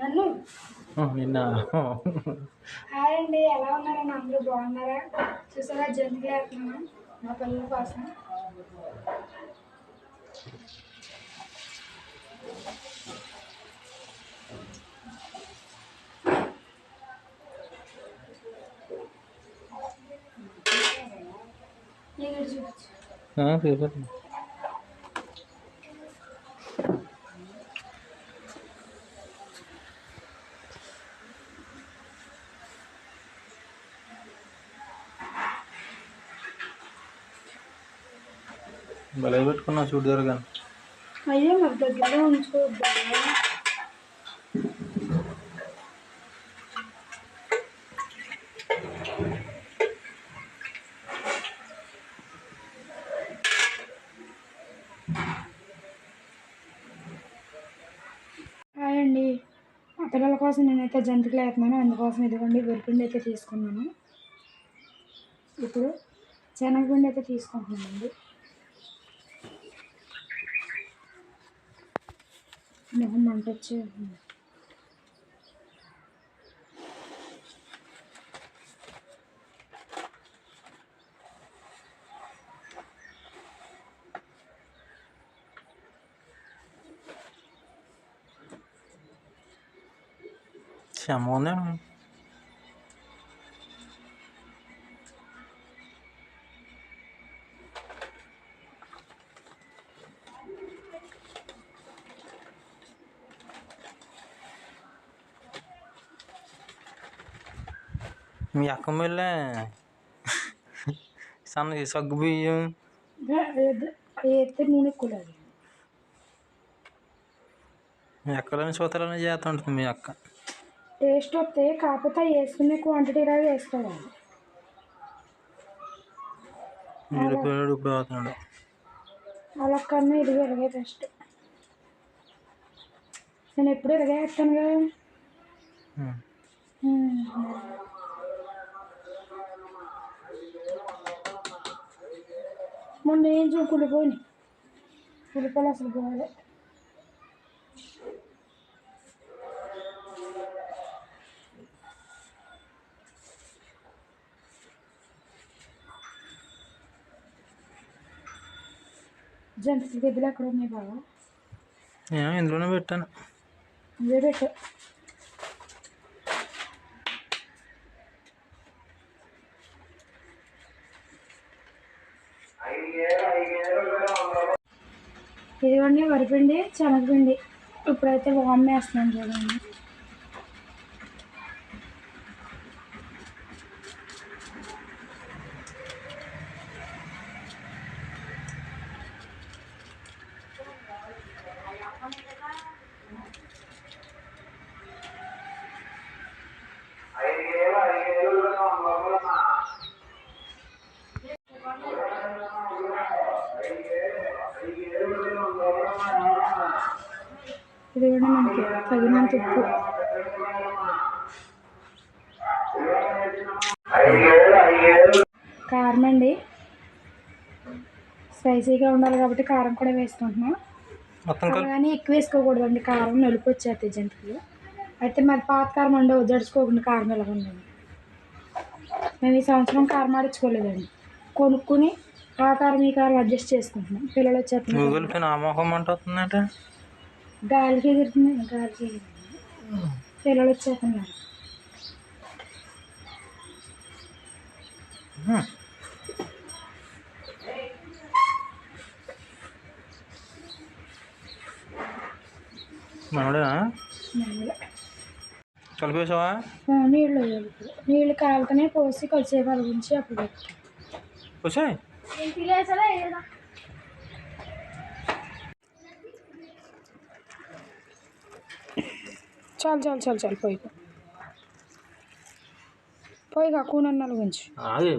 నన్ను? నిన్న. హాయ్ అండి ఎలా ఉన్నారని అందరూ బాగున్నారా? చూసారా జంతువులు వేస్తున్నాను మా పిల్లల కోసం. చూపించు. భలే పెట్టుకున్నా చూడు జరగాను అయ్యో మాకు దగ్గరలో ఉంచుకోవద్దు అండి మా పిల్లల కోసం నేనైతే జంతికలు వేస్తున్నాను. అందుకోసం ఇదిగోండి వరిపిండి అయితే తీసుకున్నాను. ఇప్పుడు శనగపిండి అయితే తీసుకుంటున్నానండి. 근데 엄마 안 뺐지? 응. Siamo nel మీ అక్క వెళ్ళే సన్నకి సగ్గు బియ్యం. నూనె కూలదు మీ అక్కలని సూతలని చేస్తుంటుంది మీ అక్క. టేస్ట్ వస్తే కాకపోతే వేసుకునే క్వాంటిటీ లాగా వేసుకోవాలి ఇప్పుడు అవుతున్నాడు. అలా కన్నా ఇది ఇలాగే బెస్ట్ నేను ఎప్పుడు ఇలాగే వేస్తాను కదా. మొన్న ఏం చూ కులిపోయి కులిపోలు అసలు పోలే జంతువుల గదిలో అక్కడ ఉన్నాయి బాగా నేను ఇందులోనే పెట్టాను ఇవే పెట్టు ఇదిగోండి వరిపిండి శనగపిండి. ఇప్పుడైతే వామ్ వేస్తున్నాను చూడండి. ఇదిగోండి మనకి తగినంత ఉప్పు. కారం అండి. స్పైసీగా ఉండాలి కాబట్టి కారం కూడా వేసుకుంటున్నాం. కానీ ఎక్కువ వేసుకోకూడదండి. కారం నలుపు వచ్చేస్తాయి జంతువులు. అయితే మరి పాత కారం ఉండవు జడుచుకోకుండా కారం ఎలా ఉండండి మేము ఈ సంవత్సరం కారం ఆడించుకోలేదండి. కొనుక్కుని ఆ కారం ఈ కారం అడ్జస్ట్ చేసుకుంటున్నాం. పిల్లలు వచ్చేస్తున్నారు. గాలికి ఎగురుతుంది గాలికి ఎగురుతుంది పిల్లలు వచ్చేస్తున్నారు. మనడేనా. కలిపేసావా నీళ్ళు. నీళ్ళు కాలుతూనే పోసి కొద్దిసేపు అలిగించి అప్పుడు పెట్టుకోవాలి చాలు చాలు చాలు చాలు పోయి. పోయిగా కూనన్నాలు అది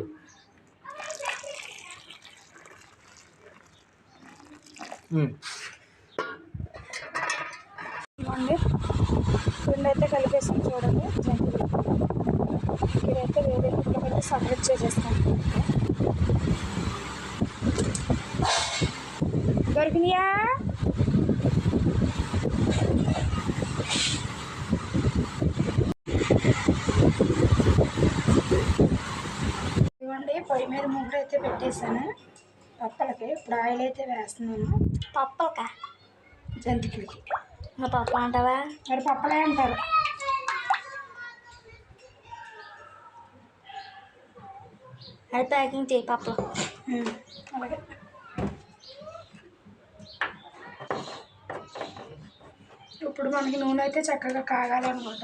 ఇవ్వండి. పిండి అయితే కలిపేసాం చూడండి. ఇదైతే వేరే పెట్టి సపరేట్ చేసేస్తాం. దొరికినాయా? మీద ముగ్గురు అయితే పెట్టేశాను. పప్పలకి. ఇప్పుడు ఆయిల్ అయితే వేస్తున్నాను. పప్పలకా జంతికలకి. మా పప్ప అంటావా? మరి పప్పలే అంటారు. అది ప్యాకింగ్ చేయి పప్పలు అలాగే. ఇప్పుడు మనకి నూనె అయితే చక్కగా కాగాలన్నమాట.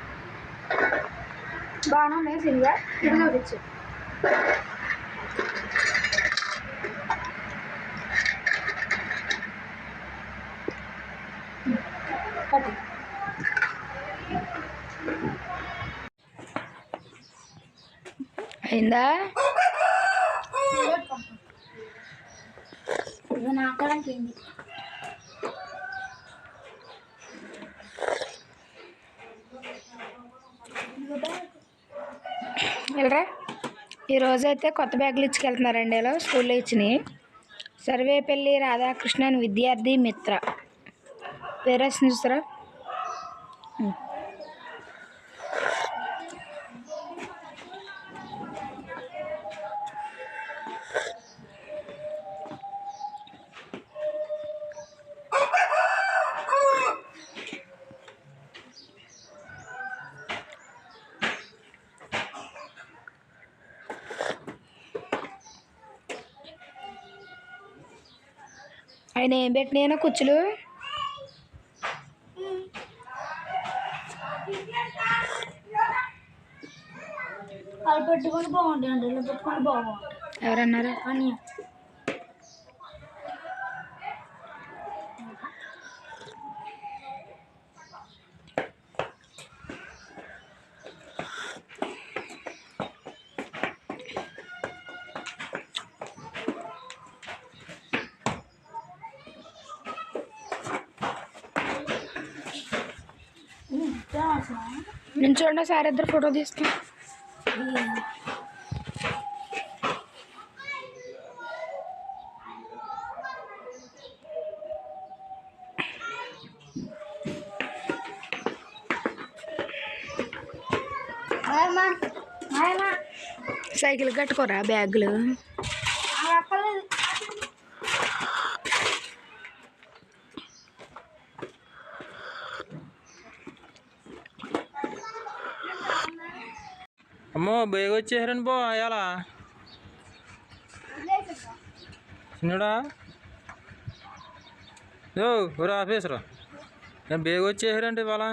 బాగానే ఉన్నాయి సినిమా ఇది చూపించు కట్టి అయిందా ఇది నాకడానికి ఏంది వెళ్ళరా ఈరోజు అయితే కొత్త బ్యాగులు ఇచ్చుకెళ్తున్నారండి ఇలా స్కూల్లో ఇచ్చినాయి సర్వేపల్లి రాధాకృష్ణన్ విద్యార్థి మిత్ర. పేరెస్ చూస్తారా? ఆయన ఏం పెట్టినాయన కుచ్చులు? వాళ్ళు పెట్టుకుని బాగుంటాయి అండి ఇలా పెట్టుకుని బాగుంటాయి. ఎవరన్నారు? అని నేను చూడండి సార్ ఇద్దరు ఫోటో ఆయమ్మా సైకిల్ కట్టుకోరా బ్యాగులు? అమ్మో బేగ వచ్చేసారండి బో అయ్యాలా చిన్నడా? యో ఊరు ఆఫీసరు. నేను బేగ వచ్చేసారండి ఇవాళ?